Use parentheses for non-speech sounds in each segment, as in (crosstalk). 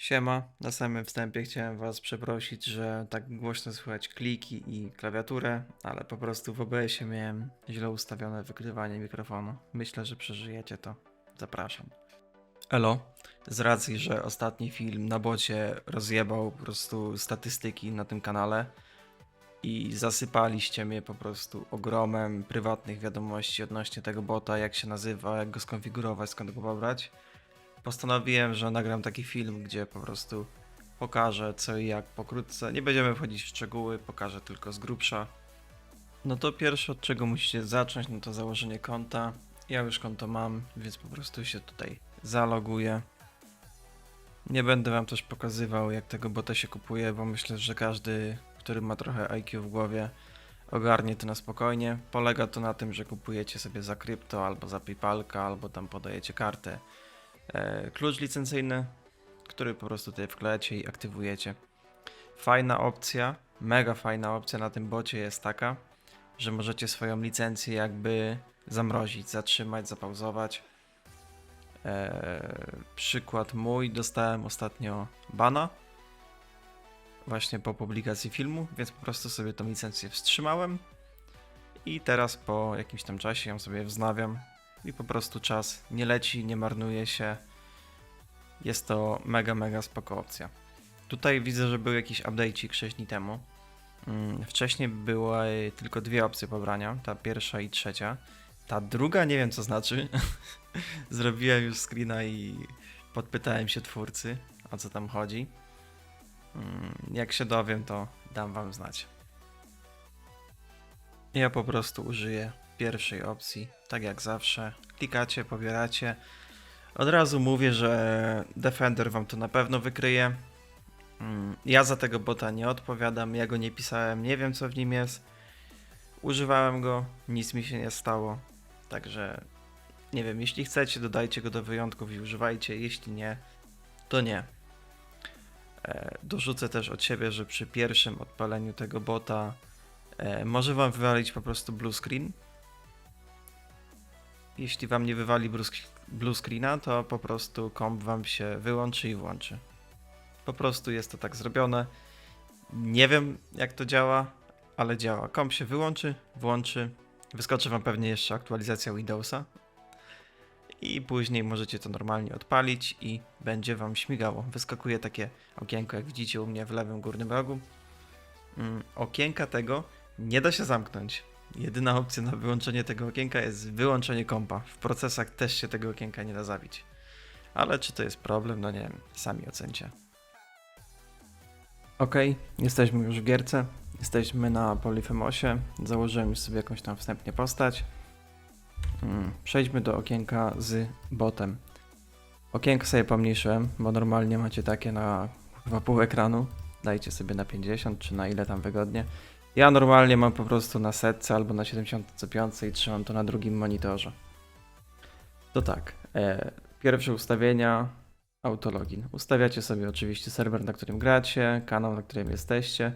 Siema, na samym wstępie chciałem Was przeprosić, że tak głośno słychać kliki i klawiaturę, ale po prostu w OBS-ie miałem źle ustawione wykrywanie mikrofonu. Myślę, że przeżyjecie to. Zapraszam. Elo. Z racji, że ostatni film na bocie rozjebał po prostu statystyki na tym kanale i zasypaliście mnie po prostu ogromem prywatnych wiadomości odnośnie tego bota, jak się nazywa, jak go skonfigurować, skąd go pobrać postanowiłem, że nagram taki film, gdzie po prostu pokażę co i jak pokrótce. Nie będziemy wchodzić w szczegóły, pokażę tylko z grubsza. No to pierwsze od czego musicie zacząć, no to założenie konta. Ja już konto mam, więc po prostu się tutaj zaloguję. Nie będę wam też pokazywał jak tego bota się kupuje, bo myślę, że każdy, który ma trochę IQ w głowie, ogarnie to na spokojnie. Polega to na tym, że kupujecie sobie za krypto albo za PayPalka, albo tam podajecie kartę klucz licencyjny, który po prostu tutaj wklejacie i aktywujecie. Fajna opcja, mega fajna opcja na tym bocie jest taka, że możecie swoją licencję jakby zamrozić, zatrzymać, zapauzować. E, przykład mój, dostałem ostatnio bana właśnie po publikacji filmu, więc po prostu sobie tą licencję wstrzymałem i teraz po jakimś tam czasie ją sobie wznawiam i po prostu czas nie leci, nie marnuje się. Jest to mega, mega spoko opcja. Tutaj widzę, że był jakiś update'ik 6 dni temu. Mm, Wcześniej były tylko dwie opcje pobrania, ta pierwsza i trzecia. Ta druga nie wiem co znaczy. (laughs) Zrobiłem już screena i podpytałem się twórcy, o co tam chodzi. Mm, Jak się dowiem, to dam wam znać. Ja po prostu użyję pierwszej opcji, tak jak zawsze. Klikacie, pobieracie. Od razu mówię, że Defender wam to na pewno wykryje. Mm, Ja za tego bota nie odpowiadam, ja go nie pisałem, nie wiem co w nim jest. Używałem go, nic mi się nie stało. Także nie wiem, jeśli chcecie, dodajcie go do wyjątków i używajcie, jeśli nie, to nie. E, Dorzucę też od siebie, że przy pierwszym odpaleniu tego bota e, może wam wywalić po prostu blue screen. Jeśli wam nie wywali blue to po prostu komp wam się wyłączy i włączy. Po prostu jest to tak zrobione. Nie wiem jak to działa, ale działa. Komp się wyłączy, włączy. Wyskoczy wam pewnie jeszcze aktualizacja Windowsa. I później możecie to normalnie odpalić i będzie wam śmigało. Wyskakuje takie okienko, jak widzicie u mnie w lewym górnym rogu. Mm, Okienka tego nie da się zamknąć. Jedyna opcja na wyłączenie tego okienka jest wyłączenie kompa. W procesach też się tego okienka nie da zabić. Ale czy to jest problem? No nie wiem, sami ocencie. Ok, jesteśmy już w gierce. Jesteśmy na Polyphemosie. Założyłem już sobie jakąś tam wstępnie postać. Mm, Przejdźmy do okienka z botem. Okienko sobie pomniejszyłem, bo normalnie macie takie na chyba pół ekranu. Dajcie sobie na 50 czy na ile tam wygodnie. Ja normalnie mam po prostu na setce albo na 75 i trzymam to na drugim monitorze. To tak, e, pierwsze ustawienia, autologin. Ustawiacie sobie oczywiście serwer, na którym gracie, kanał, na którym jesteście.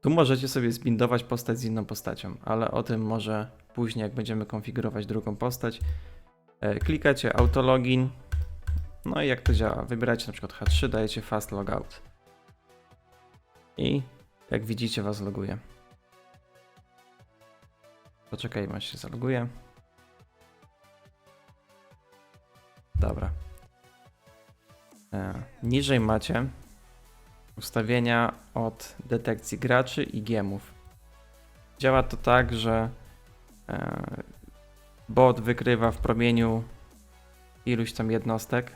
Tu możecie sobie zbindować postać z inną postacią, ale o tym może później, jak będziemy konfigurować drugą postać. E, klikacie autologin, no i jak to działa? Wybieracie na przykład H3, dajecie fast logout. I jak widzicie was loguje. Poczekajmy, aż się zaloguje. Dobra. E, niżej macie ustawienia od detekcji graczy i giemów. Działa to tak, że e, bot wykrywa w promieniu iluś tam jednostek.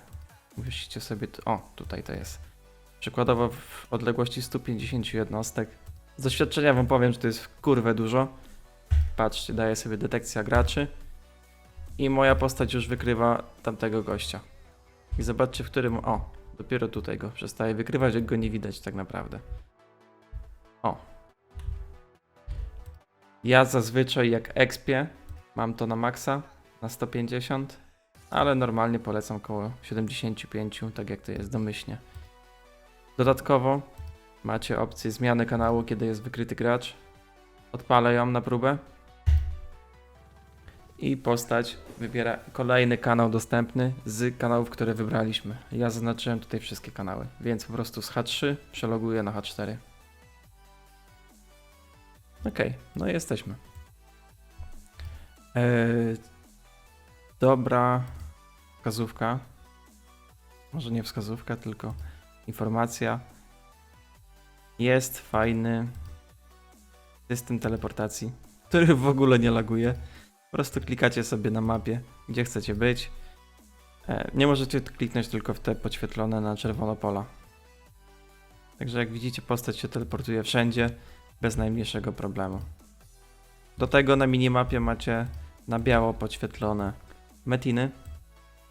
Musicie sobie. O, tutaj to jest. Przykładowo w odległości 150 jednostek. Z doświadczenia wam powiem, że to jest kurwę dużo. Patrzcie, daję sobie detekcja graczy. I moja postać już wykrywa tamtego gościa. I zobaczcie, w którym. O, dopiero tutaj go przestaje wykrywać, jak go nie widać tak naprawdę. O. Ja zazwyczaj jak expię mam to na maksa na 150, ale normalnie polecam około 75, tak jak to jest domyślnie. Dodatkowo macie opcję zmiany kanału, kiedy jest wykryty gracz. Odpalę ją na próbę. I postać wybiera kolejny kanał dostępny z kanałów, które wybraliśmy. Ja zaznaczyłem tutaj wszystkie kanały, więc po prostu z H3 przeloguję na H4. Ok, no i jesteśmy. Eee, dobra wskazówka. Może nie wskazówka, tylko informacja. Jest fajny system teleportacji, który w ogóle nie laguje. Prostu klikacie sobie na mapie, gdzie chcecie być. E, Nie możecie kliknąć tylko w te podświetlone na czerwono pola. Także jak widzicie, postać się teleportuje wszędzie bez najmniejszego problemu. Do tego na minimapie macie na biało podświetlone metiny.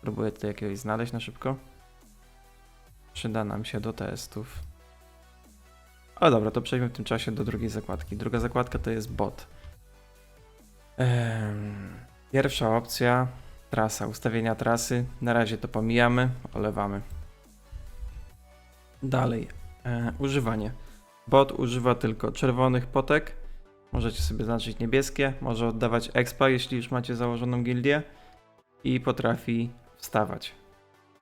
Próbuję tutaj jakiegoś znaleźć na szybko. Przyda nam się do testów. O dobra, to przejdźmy w tym czasie do drugiej zakładki. Druga zakładka to jest bot. Pierwsza opcja, trasa, ustawienia trasy. Na razie to pomijamy, olewamy. Dalej, e, używanie. Bot używa tylko czerwonych potek. Możecie sobie znaczyć niebieskie. Może oddawać expa, jeśli już macie założoną gildię. I potrafi wstawać.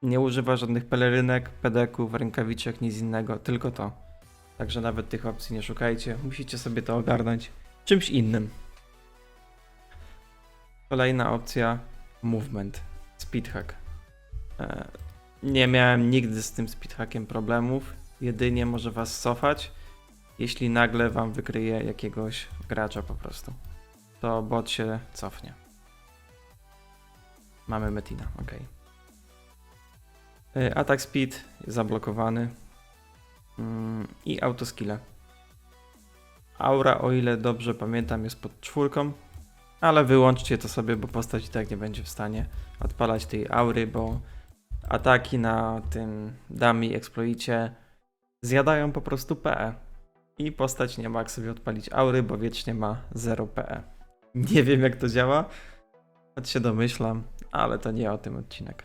Nie używa żadnych pelerynek, pedeków, rękawiczek, nic innego, tylko to. Także nawet tych opcji nie szukajcie. Musicie sobie to ogarnąć czymś innym. Kolejna opcja movement, speedhack. E, nie miałem nigdy z tym speedhackiem problemów. Jedynie może was cofać, jeśli nagle wam wykryje jakiegoś gracza po prostu. To bot się cofnie. Mamy Metina, ok. E, Attack speed zablokowany. Mm, I autoskille. Aura, o ile dobrze pamiętam, jest pod czwórką, ale wyłączcie to sobie, bo postać i tak nie będzie w stanie odpalać tej aury, bo ataki na tym dummy exploicie zjadają po prostu PE. I postać nie ma jak sobie odpalić aury, bo wiecznie ma 0 PE. Nie wiem jak to działa, choć się domyślam, ale to nie o tym odcinek.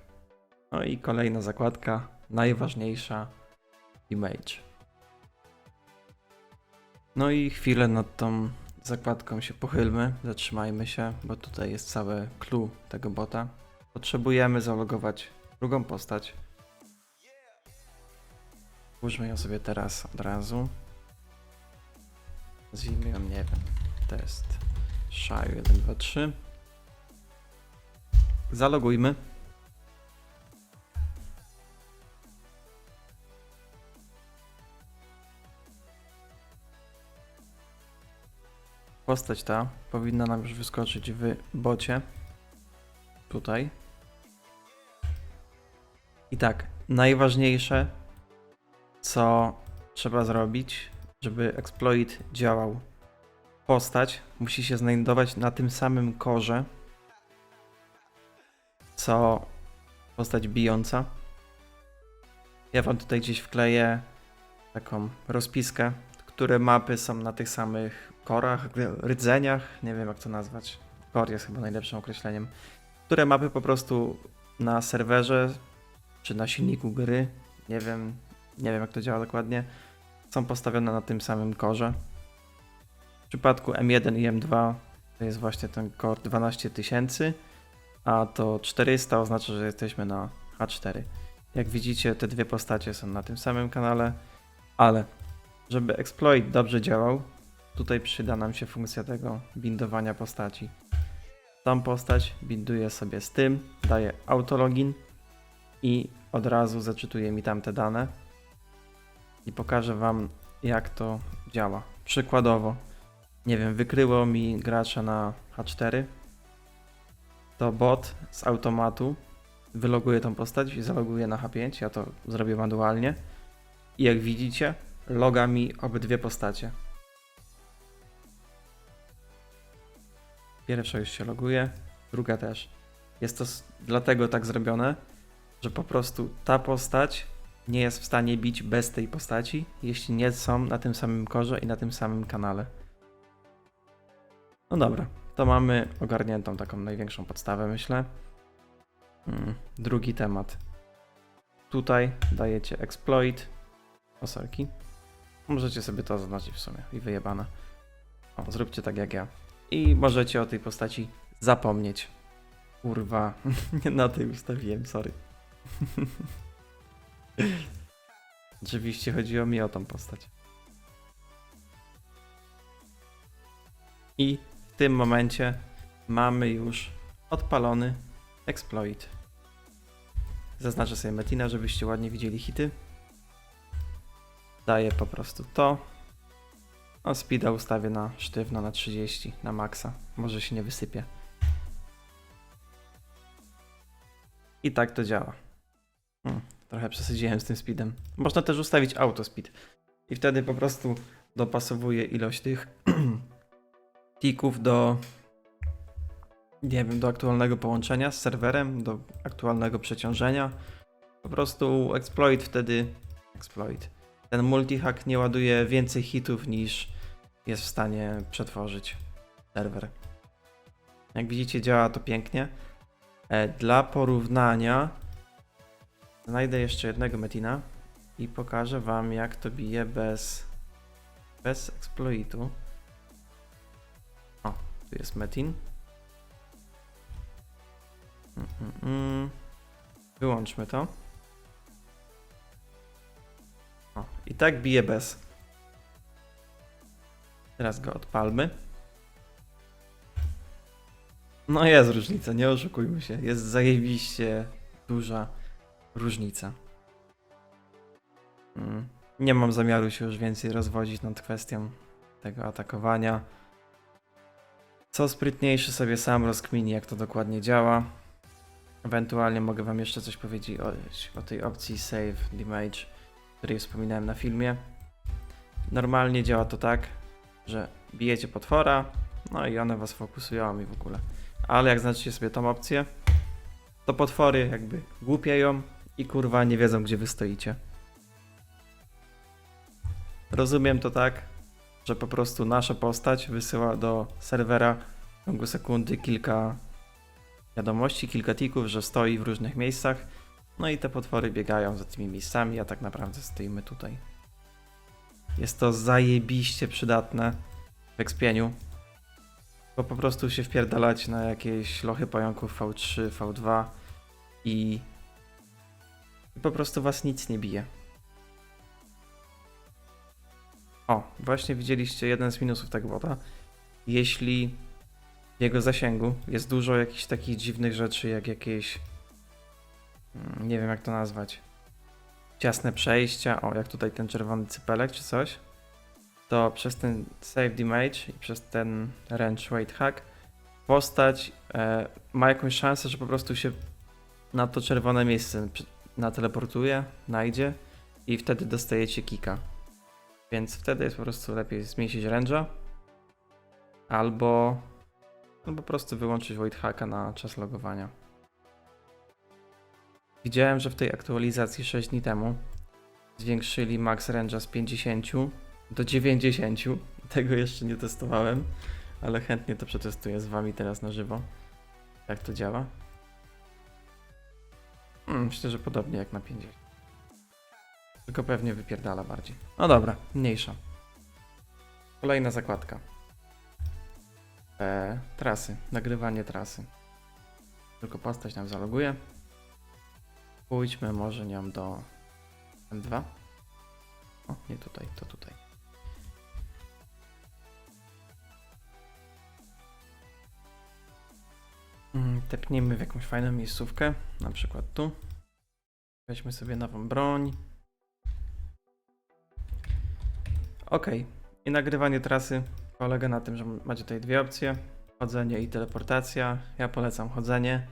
No i kolejna zakładka, najważniejsza, image. No i chwilę nad tą zakładką się pochylmy, zatrzymajmy się, bo tutaj jest całe clue tego bota. Potrzebujemy zalogować drugą postać. Włóżmy ją sobie teraz od razu. Nazwijmy ją, nie wiem, test Shire 1, 2, 3. Zalogujmy. Postać ta powinna nam już wyskoczyć w bocie. Tutaj. I tak, najważniejsze, co trzeba zrobić, żeby exploit działał. Postać musi się znajdować na tym samym korze, co postać bijąca. Ja wam tutaj gdzieś wkleję taką rozpiskę, które mapy są na tych samych korach, rdzeniach, nie wiem jak to nazwać. Kor jest chyba najlepszym określeniem. Które mapy po prostu na serwerze czy na silniku gry, nie wiem, nie wiem jak to działa dokładnie, są postawione na tym samym korze. W przypadku M1 i M2 to jest właśnie ten core 12000, a to 400 oznacza, że jesteśmy na H4. Jak widzicie, te dwie postacie są na tym samym kanale, ale żeby exploit dobrze działał, tutaj przyda nam się funkcja tego bindowania postaci. Tą postać binduję sobie z tym, daję autologin i od razu zaczytuje mi tamte dane i pokażę wam jak to działa. Przykładowo, nie wiem, wykryło mi gracza na H4, to bot z automatu wyloguje tą postać i zaloguje na H5, ja to zrobię manualnie i jak widzicie, loga mi obydwie postacie. Pierwsza już się loguje, druga też. Jest to dlatego tak zrobione, że po prostu ta postać nie jest w stanie bić bez tej postaci, jeśli nie są na tym samym korze i na tym samym kanale. No dobra, to mamy ogarniętą taką największą podstawę, myślę. Mm, drugi temat. Tutaj dajecie exploit. Osorki. Możecie sobie to zaznaczyć w sumie i wyjebane. O, zróbcie tak jak ja. I możecie o tej postaci zapomnieć. Kurwa, (laughs) nie na tej ustawiłem, sorry. (laughs) Oczywiście chodziło mi o tą postać. I w tym momencie mamy już odpalony exploit. Zaznaczę sobie Metina, żebyście ładnie widzieli hity. Daję po prostu to. No, speeda ustawię na sztywno, na 30, na maksa. Może się nie wysypie. I tak to działa. Hmm, trochę przesadziłem z tym speedem. Można też ustawić auto speed. I wtedy po prostu dopasowuje ilość tych (clears throat) tików do nie wiem, do aktualnego połączenia z serwerem, do aktualnego przeciążenia. Po prostu exploit wtedy exploit. Ten multihack nie ładuje więcej hitów niż jest w stanie przetworzyć serwer. Jak widzicie, działa to pięknie. E, Dla porównania znajdę jeszcze jednego Metina i pokażę wam jak to bije bez bez exploitu. O, tu jest Metin. Mm, mm, mm. Wyłączmy to. O, i tak bije bez. Teraz go odpalmy. No jest różnica, nie oszukujmy się. Jest zajebiście duża różnica. Mm. Nie mam zamiaru się już więcej rozwodzić nad kwestią tego atakowania. Co sprytniejszy sobie sam rozkmini, jak to dokładnie działa. Ewentualnie mogę wam jeszcze coś powiedzieć o, o tej opcji Save Damage, której wspominałem na filmie. Normalnie działa to tak, że bijecie potwora, no i one was fokusują i w ogóle. Ale jak znaczycie sobie tą opcję, to potwory jakby głupieją i kurwa nie wiedzą gdzie wy stoicie. Rozumiem to tak, że po prostu nasza postać wysyła do serwera w ciągu sekundy kilka wiadomości, kilka tików, że stoi w różnych miejscach. No i te potwory biegają za tymi miejscami, a tak naprawdę stoimy tutaj. Jest to zajebiście przydatne w ekspieniu, bo po prostu się wpierdalać na jakieś lochy pająków V3, V2 i po prostu was nic nie bije. O, właśnie widzieliście jeden z minusów tego bota. Jeśli w jego zasięgu jest dużo jakichś takich dziwnych rzeczy, jak jakieś. mm, Nie wiem, jak to nazwać. Ciasne przejścia, o, jak tutaj ten czerwony cypelek czy coś. To przez ten save damage i przez ten wrench weight hack postać e, ma jakąś szansę, że po prostu się na to czerwone miejsce nateleportuje, najdzie i wtedy dostajecie kika. Więc wtedy jest po prostu lepiej zmniejszyć range'a albo no po prostu wyłączyć Void Hacka na czas logowania. Widziałem, że w tej aktualizacji 6 dni temu zwiększyli max range'a z 50 do 90. Tego jeszcze nie testowałem, ale chętnie to przetestuję z wami teraz na żywo. Jak to działa? Mm, Myślę, że podobnie jak na 50. Tylko pewnie wypierdala bardziej. No dobra, mniejsza. Kolejna zakładka. E, trasy, nagrywanie trasy. Tylko postać nam zaloguje. Pójdźmy może nią do M2. O, nie tutaj, to tutaj. Mm, Tepnijmy w jakąś fajną miejscówkę, na przykład tu. Weźmy sobie nową broń. Ok. I nagrywanie trasy polega na tym, że macie tutaj dwie opcje: chodzenie i teleportacja. Ja polecam chodzenie.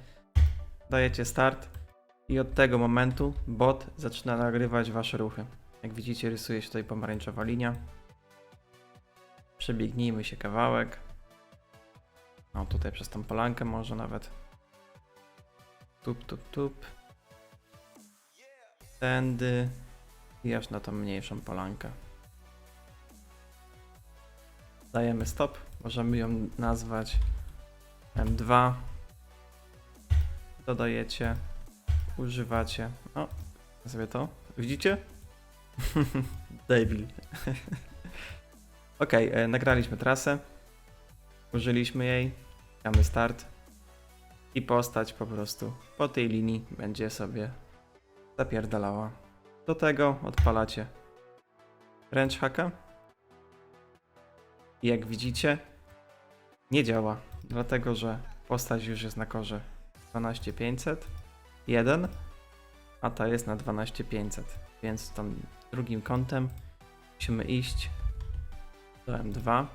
Dajecie start i od tego momentu bot zaczyna nagrywać wasze ruchy. Jak widzicie, rysuje się tutaj pomarańczowa linia. Przebiegnijmy się kawałek. O, tutaj przez tą polankę może nawet. Tup, tup, tup. Tędy i aż na tą mniejszą polankę. Dajemy stop. Możemy ją nazwać M2. Dodajecie, używacie. O, sobie to. Widzicie? (laughs) Debil. (laughs) ok, e, nagraliśmy trasę. Użyliśmy jej. Damy start. i postać po prostu po tej linii będzie sobie zapierdalała. Do tego odpalacie ręcz haka. I jak widzicie, nie działa, dlatego że postać już jest na korze 12500, 1, a ta jest na 12500, więc tam drugim kątem musimy iść do M2.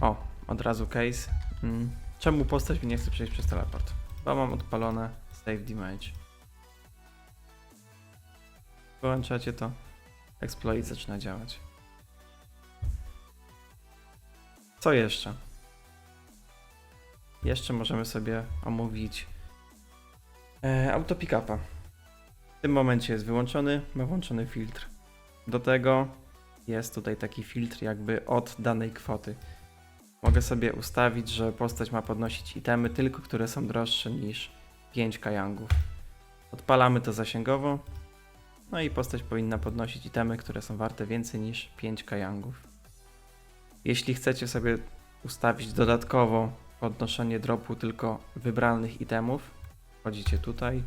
O, od razu case. Mm. Czemu postać mi nie chce przejść przez teleport? Bo mam odpalone save damage. Wyłączacie to, exploit zaczyna działać. Co jeszcze? Jeszcze możemy sobie omówić e, auto pickupa. W tym momencie jest wyłączony, ma włączony filtr. Do tego jest tutaj taki filtr jakby od danej kwoty. Mogę sobie ustawić, że postać ma podnosić itemy tylko, które są droższe niż 5 kajangów. Odpalamy to zasięgowo. No i postać powinna podnosić itemy, które są warte więcej niż 5 kajangów. Jeśli chcecie sobie ustawić dodatkowo podnoszenie dropu tylko wybranych itemów, wchodzicie tutaj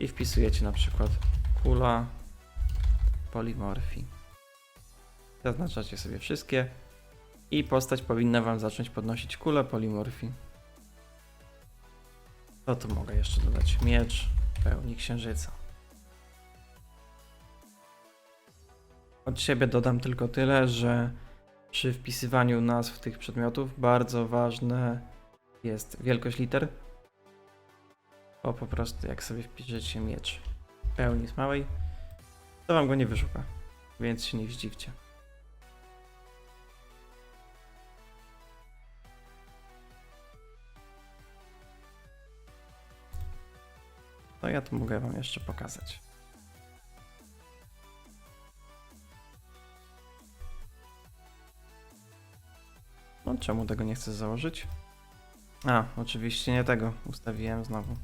i wpisujecie na przykład kula polimorfii. Zaznaczacie sobie wszystkie i postać powinna Wam zacząć podnosić kulę polimorfii. Co tu mogę jeszcze dodać? Miecz pełni księżyca. Od siebie dodam tylko tyle, że przy wpisywaniu nazw tych przedmiotów bardzo ważne jest wielkość liter. Bo po prostu jak sobie wpiszecie miecz pełni z małej, to wam go nie wyszuka, więc się nie zdziwcie. To ja tu mogę wam jeszcze pokazać. No czemu tego nie chcę założyć? A, oczywiście nie tego. Ustawiłem znowu.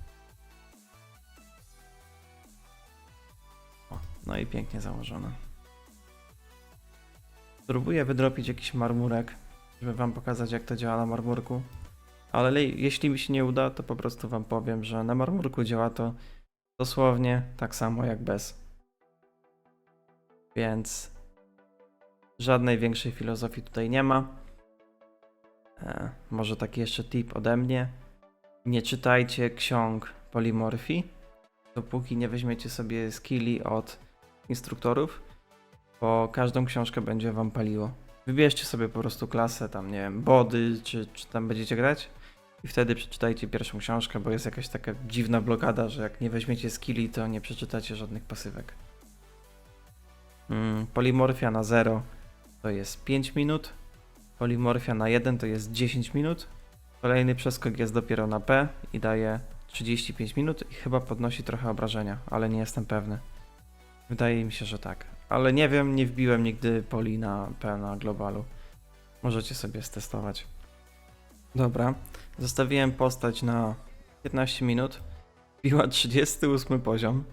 No i pięknie założone. Spróbuję wydropić jakiś marmurek, żeby wam pokazać jak to działa na marmurku. Ale le- jeśli mi się nie uda, to po prostu wam powiem, że na marmurku działa to dosłownie tak samo jak bez. Więc żadnej większej filozofii tutaj nie ma. E, może taki jeszcze tip ode mnie. Nie czytajcie ksiąg polimorfii, dopóki nie weźmiecie sobie skilli od instruktorów, bo każdą książkę będzie wam paliło. Wybierzcie sobie po prostu klasę, tam nie wiem, body, czy, czy tam będziecie grać i wtedy przeczytajcie pierwszą książkę, bo jest jakaś taka dziwna blokada, że jak nie weźmiecie skilli, to nie przeczytacie żadnych pasywek. Mm, polimorfia na 0 to jest 5 minut, Polimorfia na 1 to jest 10 minut. Kolejny przeskok jest dopiero na P i daje 35 minut i chyba podnosi trochę obrażenia, ale nie jestem pewny. Wydaje mi się, że tak. Ale nie wiem, nie wbiłem nigdy poli na globalu. Możecie sobie stestować. Dobra, zostawiłem postać na 15 minut. Biła 38 poziom.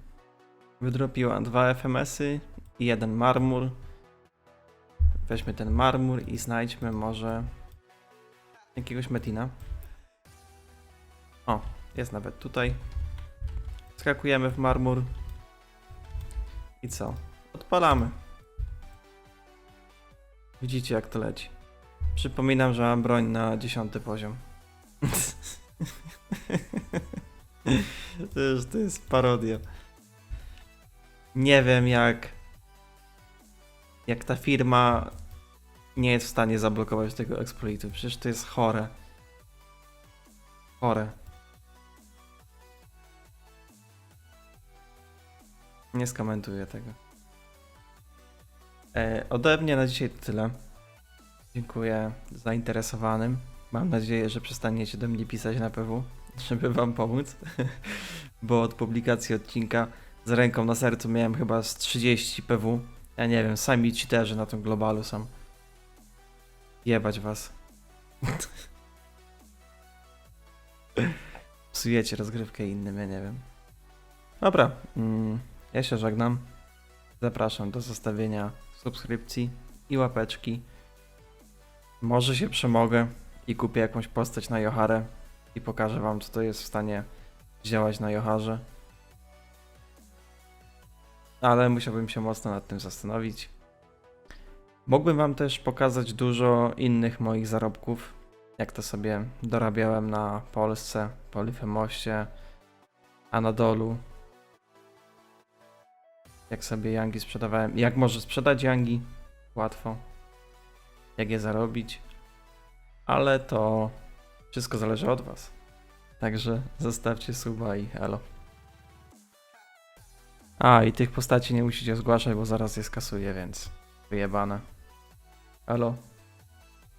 Wydropiła dwa FMS-y i jeden marmur. Weźmy ten marmur i znajdźmy może jakiegoś metina. O, jest nawet tutaj. Skakujemy w marmur. I co? Odpalamy. Widzicie jak to leci. Przypominam, że mam broń na 10 poziom. (laughs) już to jest parodia. Nie wiem jak jak ta firma nie jest w stanie zablokować tego exploitu. Przecież to jest chore. Chore. Nie skomentuję tego. E, ode mnie na dzisiaj to tyle. Dziękuję zainteresowanym. Mam nadzieję, że przestaniecie do mnie pisać na PW, żeby wam pomóc. (laughs) Bo od publikacji odcinka z ręką na sercu miałem chyba z 30 PW. Ja nie wiem, sami cheaterzy na tym globalu są. Jebać was. (laughs) Psujecie rozgrywkę innym, ja nie wiem. Dobra, mm, ja się żegnam. Zapraszam do zostawienia subskrypcji i łapeczki. Może się przemogę i kupię jakąś postać na Joharę. i pokażę wam, co to jest w stanie działać na Joharze. Ale musiałbym się mocno nad tym zastanowić. Mógłbym wam też pokazać dużo innych moich zarobków, jak to sobie dorabiałem na Polsce, Polyfemoście, Anadolu. Jak sobie Yangi sprzedawałem. Jak może sprzedać Yangi? Łatwo. Jak je zarobić. Ale to wszystko zależy od was. Także zostawcie suba i elo. A, i tych postaci nie musicie zgłaszać, bo zaraz je skasuję, więc wyjebane. Elo.